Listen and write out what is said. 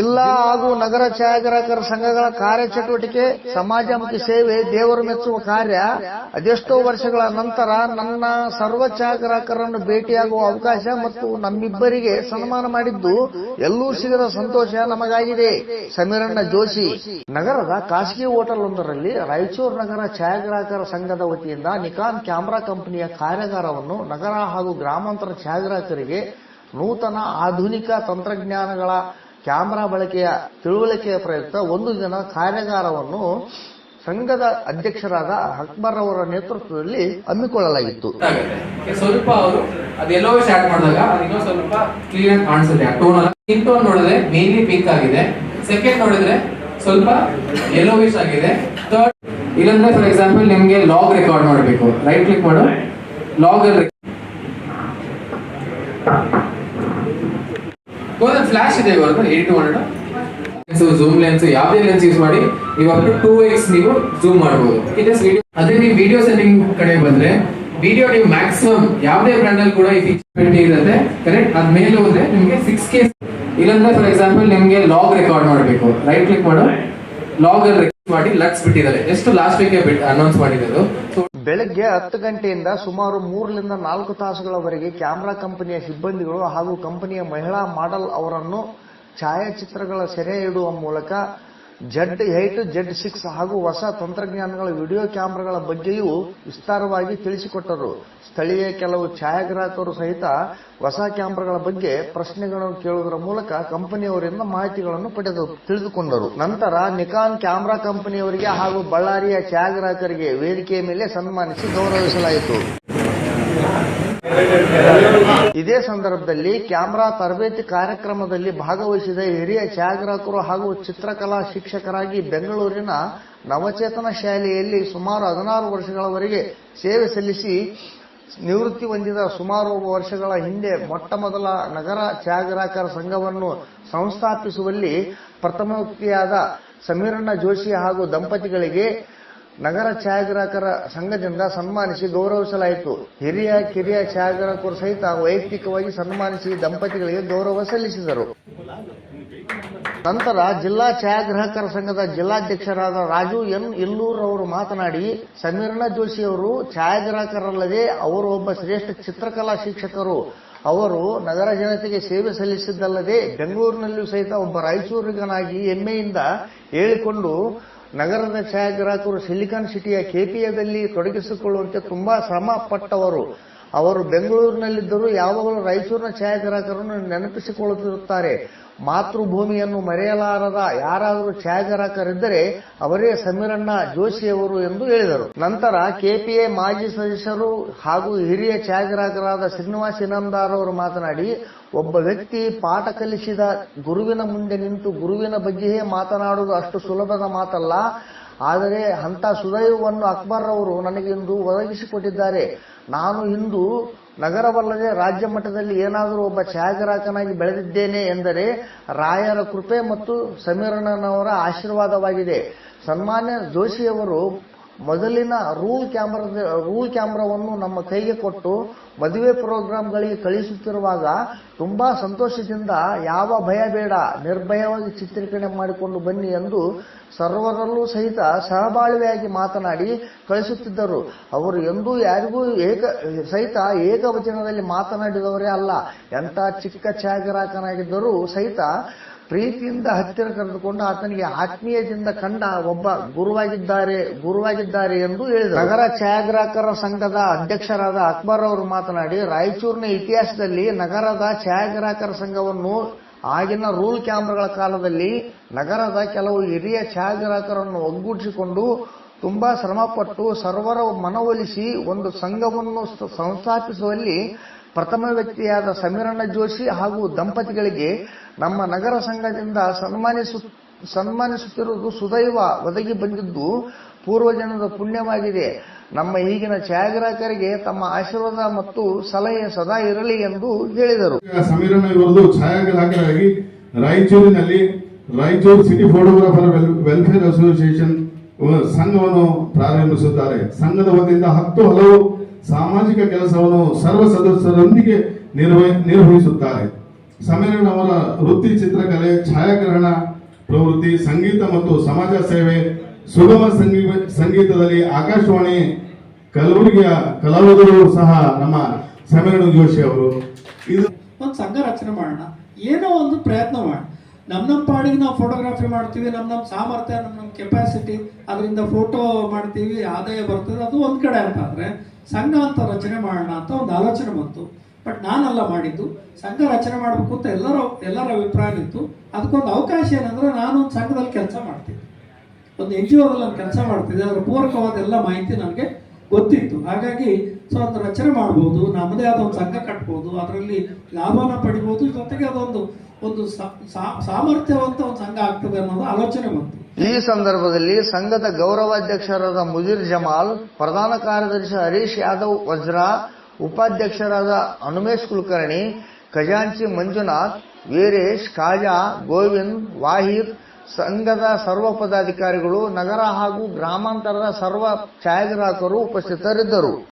ಜಿಲ್ಲಾ ಹಾಗೂ ನಗರ ಛಾಯಾಗ್ರಾಹಕರ ಸಂಘಗಳ ಕಾರ್ಯಚಟುವಟಿಕೆ ಸಮಾಜಮುಖಿ ಸೇವೆ, ದೇವರು ಮೆಚ್ಚುವ ಕಾರ್ಯ ಅದೆಷ್ಟೋ ವರ್ಷಗಳ ನಂತರ ನನ್ನ ಸರ್ವ ಛಾಯಾಗ್ರಾಹಕರನ್ನು ಭೇಟಿಯಾಗುವ ಅವಕಾಶ ಮತ್ತು ನಮ್ಮಿಬ್ಬರಿಗೆ ಸನ್ಮಾನ ಮಾಡಿದ್ದು ಎಲ್ಲೂ ಸಿಗದ ಸಂತೋಷ ನಮಗಾಗಿದೆ. ಸಮೀರಣ್ಣ ಜೋಶಿ. ನಗರದ ಖಾಸಗಿ ಹೋಟೆಲ್ ಒಂದರಲ್ಲಿ ರಾಯಚೂರು ನಗರ ಛಾಯಾಗ್ರಾಹಕರ ಸಂಘದ ವತಿಯಿಂದ ನಿಕಾನ್ ಕ್ಯಾಮೆರಾ ಕಂಪನಿಯ ಕಾರ್ಯಾಗಾರವನ್ನು ನಗರ ಹಾಗೂ ಗ್ರಾಮಾಂತರ ಛಾಯಾಗ್ರಾಹಕರಿಗೆ ನೂತನ ಆಧುನಿಕ ತಂತ್ರಜ್ಞಾನಗಳ ಕ್ಯಾಮೆರಾ ಬಳಕೆಯ ತಿಳುವಳಿಕೆಯ ಪ್ರಯುಕ್ತ ಒಂದು ದಿನ ಕಾರ್ಯಾಗಾರವನ್ನು ಸಂಘದ ಅಧ್ಯಕ್ಷರಾದ ಅಕ್ಬರ್ ಅವರ ನೇತೃತ್ವದಲ್ಲಿ ಹಮ್ಮಿಕೊಳ್ಳಲಾಗಿತ್ತು. ಸ್ವಲ್ಪ ಅವರು ಅದು ಎಲ್ಲೋ ಸ್ಟಾರ್ಟ್ ಮಾಡಿದಾಗ ಅದು ಇನ್ನೂ ಸ್ವಲ್ಪ ಕ್ಲಿಯರ್ ಕಾಣಿಸುತ್ತೆ. ಆ ಟೋನ್ ಇನ್ ಟೋನ್ ನೋಡಿದ್ರೆ ಮೇನ್ಲಿ ಪಿಂಕ್ ಆಗಿದೆ. ಸೆಕೆಂಡ್ ನೋಡಿದ್ರೆ ಸ್ವಲ್ಪ ಯೆಲ್ಲೋವಿಶ್ ಆಗಿದೆ. ಥರ್ಡ್ ಇಲ್ಲಂದ್ರೆ ಫಾರ್ ಎಕ್ಸಾಂಪಲ್ ನಿಮ್ಗೆ ಲಾಗ್ ರೆಕಾರ್ಡ್ ಮಾಡಬೇಕು. ರೈಟ್ ಕ್ಲಿಕ್ ಮಾಡು. ಲಾಗ್ ಅಲ್ಲಿ ಗೋಲ್ಡನ್ ಫ್ಲಾಶ್ ಇದೆ ಇವಾಗ. Eight to hundred zoom lens ಯಾವುದೇ ಲೆನ್ಸ್ ಯೂಸ್ ಮಾಡಿ, ನೀವು ಅಪ್ ಟು ಟೂ ಎಕ್ಸ್ ನೀವು ಇದೇ ವಿಡಿಯೋ ಅದೇ ನೀವು ವಿಡಿಯೋ ಸೆಟ್ಟಿಂಗ್ ಕಡೆ ಬಂದ್ರೆ ವಿಡಿಯೋ ನೀವು ಮ್ಯಾಕ್ಸಿಮಮ್ ಯಾವುದೇ ಬ್ರ್ಯಾಂಡ್ ಅಲ್ಲಿ ಕೂಡ ಈ ಫೀಚರ್ ಇರುತ್ತೆ. ಕರೆಕ್ಟ್ ಅದ್ ಮೇಲೆ ಹೋದ್ರೆ ನಿಮ್ಗೆ ಸಿಕ್ಸ್ ಕೆ ಇಲ್ಲಂದ್ರೆ ಫಾರ್ ಎಕ್ಸಾಂಪಲ್ ನಿಮ್ಗೆ ಲಾಗ್ ರೆಕಾರ್ಡ್ ಮಾಡಬೇಕು. ರೈಟ್ ಕ್ಲಿಕ್ ಮಾಡೋ. ಲಾಗ್ ಅಲ್ಲಿ ರೆಕಾರ್ಡ್ ಮಾಡಿ ಲಕ್ಸ್ ಬಿಟ್ಟಿದ್ದಾರೆ. ಎಷ್ಟು ಲಾಸ್ಟ್ ವೀಕ್ ಅನೌನ್ಸ್ ಮಾಡಿದ್ದು ಸೊ ಬೆಳಗ್ಗೆ ಹತ್ತು ಗಂಟೆಯಿಂದ ಸುಮಾರು ಮೂರರಿಂದ ನಾಲ್ಕು ತಾಸುಗಳವರೆಗೆ ಕ್ಯಾಮೆರಾ ಕಂಪನಿಯ ಸಿಬ್ಬಂದಿಗಳು ಹಾಗೂ ಕಂಪನಿಯ ಮಹಿಳಾ ಮಾಡೆಲ್ ಅವರನ್ನು ಛಾಯಾಚಿತ್ರಗಳ ಸೆರೆ ಇಡುವ ಮೂಲಕ ಜೆಡ್ ಏಟ್ ಜೆಡ್ ಸಿಕ್ಸ್ ಹಾಗೂ ಹೊಸ ತಂತ್ರಜ್ಞಾನಗಳ ವಿಡಿಯೋ ಕ್ಯಾಮೆರಾಗಳ ಬಗ್ಗೆಯೂ ವಿಸ್ತಾರವಾಗಿ ತಿಳಿಸಿಕೊಟ್ಟರು. ಸ್ಥಳೀಯ ಕೆಲವು ಛಾಯಾಗ್ರಾಹಕರು ಸಹಿತ ಹೊಸ ಕ್ಯಾಮೆರಾಗಳ ಬಗ್ಗೆ ಪ್ರಶ್ನೆಗಳನ್ನು ಕೇಳುವುದರ ಮೂಲಕ ಕಂಪನಿಯವರಿಂದ ಮಾಹಿತಿಗಳನ್ನು ಪಡೆದು, ತಿಳಿದುಕೊಂಡರು. ನಂತರ ನಿಕಾನ್ ಕ್ಯಾಮೆರಾ ಕಂಪನಿಯವರಿಗೆ ಹಾಗೂ ಬಳ್ಳಾರಿಯ ಛಾಯಾಗ್ರಾಹಕರಿಗೆ ವೇದಿಕೆಯ ಮೇಲೆ ಸನ್ಮಾನಿಸಿ ಗೌರವಿಸಲಾಯಿತು. ಇದೇ ಸಂದರ್ಭದಲ್ಲಿ ಕ್ಯಾಮೆರಾ ತರಬೇತಿ ಕಾರ್ಯಕ್ರಮದಲ್ಲಿ ಭಾಗವಹಿಸಿದ ಹಿರಿಯ ಛಾಯಾಗ್ರಾಹಕರು ಹಾಗೂ ಚಿತ್ರಕಲಾ ಶಿಕ್ಷಕರಾಗಿ ಬೆಂಗಳೂರಿನ ನವಚೇತನ ಶಾಲೆಯಲ್ಲಿ ಸುಮಾರು ಹದಿನಾರು ವರ್ಷಗಳವರೆಗೆ ಸೇವೆ ಸಲ್ಲಿಸಿ ನಿವೃತ್ತಿ ಹೊಂದಿದ ಸುಮಾರು ವರ್ಷಗಳ ಹಿಂದೆ ಮೊಟ್ಟ ಮೊದಲ ನಗರ ಛಾಯಾಗ್ರಾಹಕರ ಸಂಘವನ್ನು ಸಂಸ್ಥಾಪಿಸುವಲ್ಲಿ ಪ್ರಥಮ ವ್ಯಕ್ತಿಯಾದ ಸಮೀರಣ್ಣ ಜೋಶಿ ಹಾಗೂ ದಂಪತಿಗಳಿಗೆ ನಗರ ಛಾಯಾಗ್ರಾಹಕರ ಸಂಘದಿಂದ ಸನ್ಮಾನಿಸಿ ಗೌರವಿಸಲಾಯಿತು. ಹಿರಿಯ ಕಿರಿಯ ಛಾಯಾಗ್ರಾಹಕರು ಸಹಿತ ವೈಯಕ್ತಿಕವಾಗಿ ಸನ್ಮಾನಿಸಿ ದಂಪತಿಗಳಿಗೆ ಗೌರವ ಸಲ್ಲಿಸಿದರು. ನಂತರ ಜಿಲ್ಲಾ ಛಾಯಾಗ್ರಾಹಕರ ಸಂಘದ ಜಿಲ್ಲಾಧ್ಯಕ್ಷರಾದ ರಾಜು ಎನ್ ಇಲ್ಲೂರ್ ಅವರು ಮಾತನಾಡಿ, ಸಮೀರ್ಣ ಜೋಶಿ ಅವರು ಛಾಯಾಗ್ರಾಹಕರಲ್ಲದೆ ಅವರು ಒಬ್ಬ ಶ್ರೇಷ್ಠ ಚಿತ್ರಕಲಾ ಶಿಕ್ಷಕರು. ಅವರು ನಗರ ಜನತೆಗೆ ಸೇವೆ ಸಲ್ಲಿಸಿದ್ದಲ್ಲದೆ ಬೆಂಗಳೂರಿನಲ್ಲಿಯೂ ಸಹಿತ ಒಬ್ಬ ರಾಯಚೂರಿಗನಾಗಿ ಹೆಮ್ಮೆಯಿಂದ ಹೇಳಿಕೊಂಡು ನಗರದ ಛಾಯಾಗ್ರಾಹಕರು ಸಿಲಿಕಾನ್ ಸಿಟಿಯ ಕೆಪಿಎದಲ್ಲಿ ತೊಡಗಿಸಿಕೊಳ್ಳುವಂತೆ ತುಂಬಾ ಶ್ರಮ ಪಟ್ಟವರು ಅವರು ಬೆಂಗಳೂರಿನಲ್ಲಿದ್ದರೂ ಯಾವಾಗಲೂ ರಾಯಚೂರಿನ ಛಾಯಾಗ್ರಾಹಕರನ್ನು ನೆನಪಿಸಿಕೊಳ್ಳುತ್ತಿರುತ್ತಾರೆ. ಮಾತೃಭೂಮಿಯನ್ನು ಮರೆಯಲಾರದ ಯಾರಾದರೂ ಛಾಯಾಗ್ರಾಹಕರಿದ್ದರೆ ಅವರೇ ಸಮೀರಣ್ಣ ಜೋಶಿಯವರು ಎಂದು ಹೇಳಿದರು. ನಂತರ ಕೆಪಿಎ ಮಾಜಿ ಸದಸ್ಯರು ಹಾಗೂ ಹಿರಿಯ ಛಾಯಾಗ್ರಾಹಕರಾದ ಶ್ರೀನಿವಾಸ್ ಇನಾಮದಾರ್ ಅವರು ಮಾತನಾಡಿ, ಒಬ್ಬ ವ್ಯಕ್ತಿ ಪಾಠ ಕಲಿಸಿದ ಗುರುವಿನ ಮುಂದೆ ನಿಂತು ಗುರುವಿನ ಬಗ್ಗೆಯೇ ಮಾತನಾಡುವುದು ಅಷ್ಟು ಸುಲಭದ ಮಾತಲ್ಲ. ಆದರೆ ಅಂತ ಸುದೈವವನ್ನು ಅಕ್ಬರ್ ಅವರು ನನಗಿಂದು ಒದಗಿಸಿಕೊಟ್ಟಿದ್ದಾರೆ. ನಾನು ಇಂದು ನಗರವಲ್ಲದೆ ರಾಜ್ಯ ಮಟ್ಟದಲ್ಲಿ ಏನಾದರೂ ಒಬ್ಬ ಛಾಯಾಗ್ರಾಹಕನಾಗಿ ಬೆಳೆದಿದ್ದೇನೆ ಎಂದರೆ ರಾಯರ ಕೃಪೆ ಮತ್ತು ಸಮೀರಣ್ಣನವರ ಆಶೀರ್ವಾದವಾಗಿದೆ. ಸನ್ಮಾನ್ಯ ಜೋಶಿಯವರು ಮೊದಲಿನ ರೂಲ್ ಕ್ಯಾಮ್ರಾ, ರೂಲ್ ಕ್ಯಾಮ್ರಾವನ್ನು ನಮ್ಮ ಕೈಗೆ ಕೊಟ್ಟು ಮದುವೆ ಪ್ರೋಗ್ರಾಂಗಳಿಗೆ ಕಳಿಸುತ್ತಿರುವಾಗ ತುಂಬಾ ಸಂತೋಷದಿಂದ ಯಾವ ಭಯ ಬೇಡ, ನಿರ್ಭಯವಾಗಿ ಚಿತ್ರೀಕರಣೆ ಮಾಡಿಕೊಂಡು ಬನ್ನಿ ಎಂದು ಸರ್ವರಲ್ಲೂ ಸಹಿತ ಸಹಬಾಳ್ವೆಯಾಗಿ ಮಾತನಾಡಿ ಕಳಿಸುತ್ತಿದ್ದರು. ಅವರು ಎಂದೂ ಯಾರಿಗೂ ಏಕ, ಸಹಿತ ಏಕವಚನದಲ್ಲಿ ಮಾತನಾಡಿದವರೇ ಅಲ್ಲ. ಎಂಥ ಚಿಕ್ಕ ಛಾಯಾಗ್ರಾಹಕನಾಗಿದ್ದರೂ ಸಹಿತ ಪ್ರೀತಿಯಿಂದ ಹತ್ತಿರ ಕರೆದುಕೊಂಡು ಆತನಿಗೆ ಆತ್ಮೀಯದಿಂದ ಕಂಡ ಒಬ್ಬ ಗುರುವಾಗಿದ್ದಾರೆ ಗುರುವಾಗಿದ್ದಾರೆ ಎಂದು ಹೇಳಿದರು. ನಗರ ಛಾಯಾಗ್ರಾಹಕರ ಸಂಘದ ಅಧ್ಯಕ್ಷರಾದ ಅಕ್ಬರ್ ಅವರು ಮಾತನಾಡಿ, ರಾಯಚೂರಿನ ಇತಿಹಾಸದಲ್ಲಿ ನಗರದ ಛಾಯಾಗ್ರಾಹಕರ ಸಂಘವನ್ನು ಆಗಿನ ರೂಲ್ ಕ್ಯಾಮ್ರಾಗಳ ಕಾಲದಲ್ಲಿ ನಗರದ ಕೆಲವು ಹಿರಿಯ ಛಾಯಾಗ್ರಾಹಕರನ್ನು ಒಗ್ಗೂಡಿಸಿಕೊಂಡು ತುಂಬಾ ಶ್ರಮಪಟ್ಟು ಸರ್ವರ ಮನವೊಲಿಸಿ ಒಂದು ಸಂಘವನ್ನು ಸಂಸ್ಥಾಪಿಸುವಲ್ಲಿ ಪ್ರಥಮ ವ್ಯಕ್ತಿಯಾದ ಸಮೀರಣ್ಣ ಜೋಶಿ ಹಾಗೂ ದಂಪತಿಗಳಿಗೆ ನಮ್ಮ ನಗರ ಸಂಘದಿಂದ ಸನ್ಮಾನಿಸು, ಸನ್ಮಾನಿಸುತ್ತಿರುವುದು ಸುದೈವ ಒದಗಿ ಬಂದಿದ್ದು ಪೂರ್ವಜನದ ಪುಣ್ಯವಾಗಿದೆ. ನಮ್ಮ ಈಗಿನ ಛಾಯಾಗ್ರಾಹಕರಿಗೆ ತಮ್ಮ ಆಶೀರ್ವಾದ ಮತ್ತು ಸಲಹೆ ಸದಾ ಇರಲಿ ಎಂದು ಹೇಳಿದರು. ಛಾಯಾಗ್ರಾಹಕರಾಗಿ ರಾಯಚೂರಿನಲ್ಲಿ Raichur city photographer well- welfare association ಸಂಘವನ್ನು ಪ್ರಾರಂಭಿಸುತ್ತಾರೆ. ಸಂಘದ ವತಿಯಿಂದ ಹತ್ತು ಹಲವು ಸಾಮಾಜಿಕ ಕೆಲಸವನ್ನು ಸರ್ವ ಸದಸ್ಯರೊಂದಿಗೆ ನಿರ್ವಹ, ನಿರ್ವಹಿಸುತ್ತಾರೆ. ಅವರ ವೃತ್ತಿ ಚಿತ್ರಕಲೆ, ಛಾಯಾಗ್ರಹಣ, ಪ್ರವೃತ್ತಿ, ಸಂಗೀತ ಮತ್ತು ಸಮಾಜ ಸೇವೆ, ಸುಗಮ ಸಂಗೀ- ಸಂಗೀತದಲ್ಲಿ ಆಕಾಶವಾಣಿ, ಕಲಬುರಗಿಯ ಕಲಾವಿದರು ಸಹ ನಮ್ಮ ಸಮೇರಣ ಜೋಶಿ ಅವರು. ಇದು ಒಂದು ಸಂಘ ರಚನೆ ಮಾಡೋಣ. ಏನೋ ಒಂದು ಪ್ರಯತ್ನ ಮಾಡೋಣ. ನಮ್ಮ ನಮ್ಮ ಪಾಡಿಗೆ ನಾವು ಫೋಟೋಗ್ರಫಿ ಮಾಡ್ತೀವಿ ನಮ್ಮ ನಮ್ಮ ಸಾಮರ್ಥ್ಯ ನಮ್ಮ ನಮ್ಮ ಕೆಪಾಸಿಟಿ ಅದರಿಂದ ಫೋಟೋ ಮಾಡ್ತೀವಿ, ಆದಾಯ ಬರ್ತದೆ. ಅದು ಒಂದು ಕಡೆ ಅಂತ ಆದ್ರೆ ಸಂಘ ಅಂತ ರಚನೆ ಮಾಡೋಣ ಅಂತ ಒಂದು ಆಲೋಚನೆ ಬಂತು. ಬಟ್ ನಾನಲ್ಲ ಮಾಡಿದ್ದು. ಸಂಘ ರಚನೆ ಮಾಡಬೇಕು ಅಂತ ಎಲ್ಲರ ಎಲ್ಲರ ಅಭಿಪ್ರಾಯ ಇತ್ತು. ಅದಕ್ಕೊಂದು ಅವಕಾಶ ಏನಂದ್ರೆ ನಾನು ಒಂದು ಸಂಘದಲ್ಲಿ ಕೆಲಸ ಮಾಡ್ತಿದ್ದೆ ಒಂದು ಎನ್ ಜಿ ಒದಲ್ಲಿ ನಾನು ಕೆಲಸ ಮಾಡ್ತಿದ್ದೆ. ಅದರ ಪೂರಕವಾದ ಎಲ್ಲ ಮಾಹಿತಿ ನನಗೆ ಗೊತ್ತಿತ್ತು. ಹಾಗಾಗಿ ಸೊ ಅದು ರಚನೆ ಮಾಡ್ಬೋದು, ನಮ್ಮದೇ ಆದ ಒಂದು ಸಂಘ ಕಟ್ಬೋದು, ಅದರಲ್ಲಿ ಲಾಭನ ಪಡಿಬೋದು, ಜೊತೆಗೆ ಅದೊಂದು, ಒಂದು ಸಾಮರ್ಥ್ಯವಂತ ಒಂದು ಸಂಘ ಆಗ್ತದೆ ಅನ್ನೋದು ಆಲೋಚನೆ ಬಂತು. ಈ ಸಂದರ್ಭದಲ್ಲಿ ಸಂಘದ ಗೌರವಾಧ್ಯಕ್ಷರಾದ ಮುಜೀರ್ ಜಮಾಲ್, ಪ್ರಧಾನ ಕಾರ್ಯದರ್ಶಿ ಹರೀಶ್ ಯಾದವ್ ವಜ್ರಾ ಉಪಾಧ್ಯಕ್ಷರಾದ ಅನುಮೇಶ್ ಕುಲಕರ್ಣಿ, ಖಜಾಂಚಿ ಮಂಜುನಾಥ್, ವೀರೇಶ್, ಖಾಜಾ, ಗೋವಿಂದ್, ವಾಹಿರ್, ಸಂಘದ ಸರ್ವ ಪದಾಧಿಕಾರಿಗಳು, ನಗರ ಹಾಗೂ ಗ್ರಾಮಾಂತರದ ಸರ್ವ ಛಾಯಾಗ್ರಾಹಕರು ಉಪಸ್ಥಿತರಿದ್ದರು.